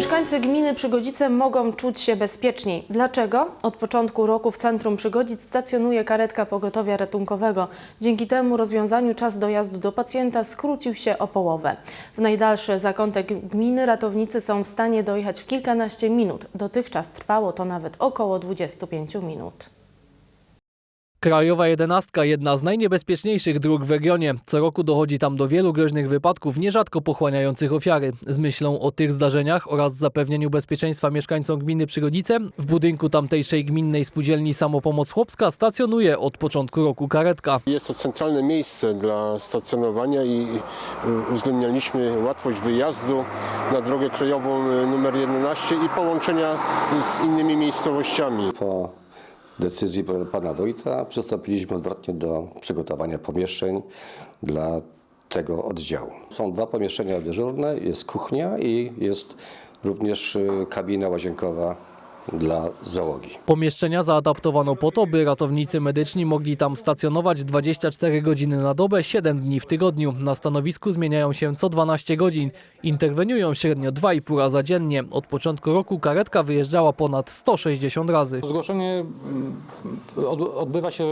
Mieszkańcy gminy Przygodzice mogą czuć się bezpieczniej. Dlaczego? Od początku roku w centrum Przygodzic stacjonuje karetka pogotowia ratunkowego. Dzięki temu rozwiązaniu czas dojazdu do pacjenta skrócił się o połowę. W najdalszy zakątek gminy ratownicy są w stanie dojechać w kilkanaście minut. Dotychczas trwało to nawet około 25 minut. Krajowa jedenastka, jedna z najniebezpieczniejszych dróg w regionie. Co roku dochodzi tam do wielu groźnych wypadków, nierzadko pochłaniających ofiary. Z myślą o tych zdarzeniach oraz zapewnieniu bezpieczeństwa mieszkańcom gminy Przygodzice, w budynku tamtejszej gminnej spółdzielni Samopomoc Chłopska stacjonuje od początku roku karetka. Jest to centralne miejsce dla stacjonowania i y, uwzględnialiśmy łatwość wyjazdu na drogę krajową y, numer 11 i połączenia z innymi miejscowościami. Po decyzji pana wójta przystąpiliśmy odwrotnie do przygotowania pomieszczeń dla tego oddziału. Są dwa pomieszczenia dyżurne, jest kuchnia i jest również y, kabina łazienkowa dla załogi. Pomieszczenia zaadaptowano po to, by ratownicy medyczni mogli tam stacjonować 24 godziny na dobę, 7 dni w tygodniu. Na stanowisku zmieniają się co 12 godzin. Interweniują średnio 2,5 raza dziennie. Od początku roku karetka wyjeżdżała ponad 160 razy. Zgłoszenie mm, od, odbywa się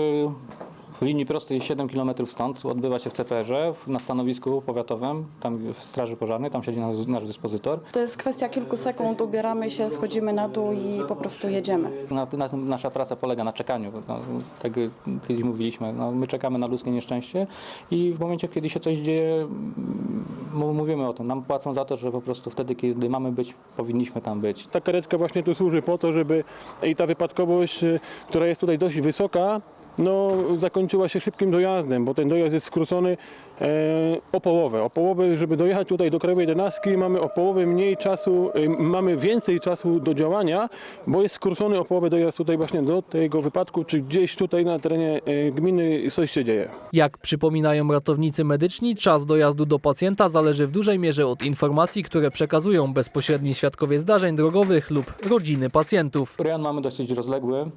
w linii prostej 7 km stąd, odbywa się w CPR-ze, na stanowisku powiatowym, tam w Straży Pożarnej, tam siedzi nasz, nasz dyspozytor. To jest kwestia kilku sekund, ubieramy się, schodzimy na dół i po prostu jedziemy. Na, na tym nasza praca polega na czekaniu, no, tak jak kiedyś mówiliśmy, no, my czekamy na ludzkie nieszczęście i w momencie, kiedy się coś dzieje, mówimy o tym, nam płacą za to, że po prostu wtedy, kiedy mamy być, powinniśmy tam być. Ta karetka właśnie tu służy po to, żeby i ta wypadkowość, y, która jest tutaj dość wysoka, no, zakończyła się szybkim dojazdem, bo ten dojazd jest skrócony e, o połowę. O połowę, żeby dojechać tutaj do Krajowej Jedenastki, mamy o połowę mniej czasu, y, mamy więcej czasu do działania, bo jest skrócony o połowę dojazd tutaj właśnie do tego wypadku, czy gdzieś tutaj na terenie y, gminy coś się dzieje. Jak przypominają ratownicy medyczni, czas dojazdu do pacjenta zależy w dużej mierze od informacji, które przekazują bezpośredni świadkowie zdarzeń drogowych lub rodziny pacjentów. Rejon mamy dosyć rozległy.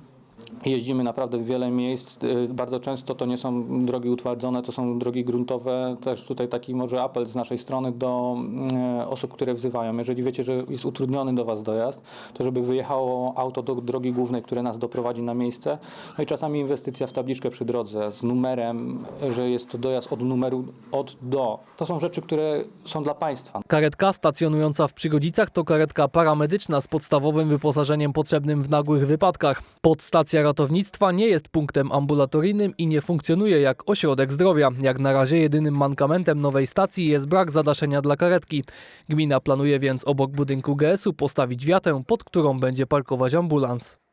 Jeździmy naprawdę w wiele miejsc. Y, Bardzo często to nie są drogi utwardzone, to są drogi gruntowe. Też tutaj taki może apel z naszej strony do mm, osób, które wzywają. Jeżeli wiecie, że jest utrudniony do Was dojazd, to żeby wyjechało auto do drogi głównej, które nas doprowadzi na miejsce. No i czasami inwestycja w tabliczkę przy drodze z numerem, że jest to dojazd od numeru od do. To są rzeczy, które są dla Państwa. Karetka stacjonująca w Przygodzicach to karetka paramedyczna z podstawowym wyposażeniem potrzebnym w nagłych wypadkach. Podstacja ratownictwa nie jest punktem ambulatoryjnym i nie funkcjonuje jak ośrodek zdrowia. Jak na razie jedynym mankamentem nowej stacji jest brak zadaszenia dla karetki. Gmina planuje więc obok budynku GS-u postawić wiatę, pod którą będzie parkować ambulans.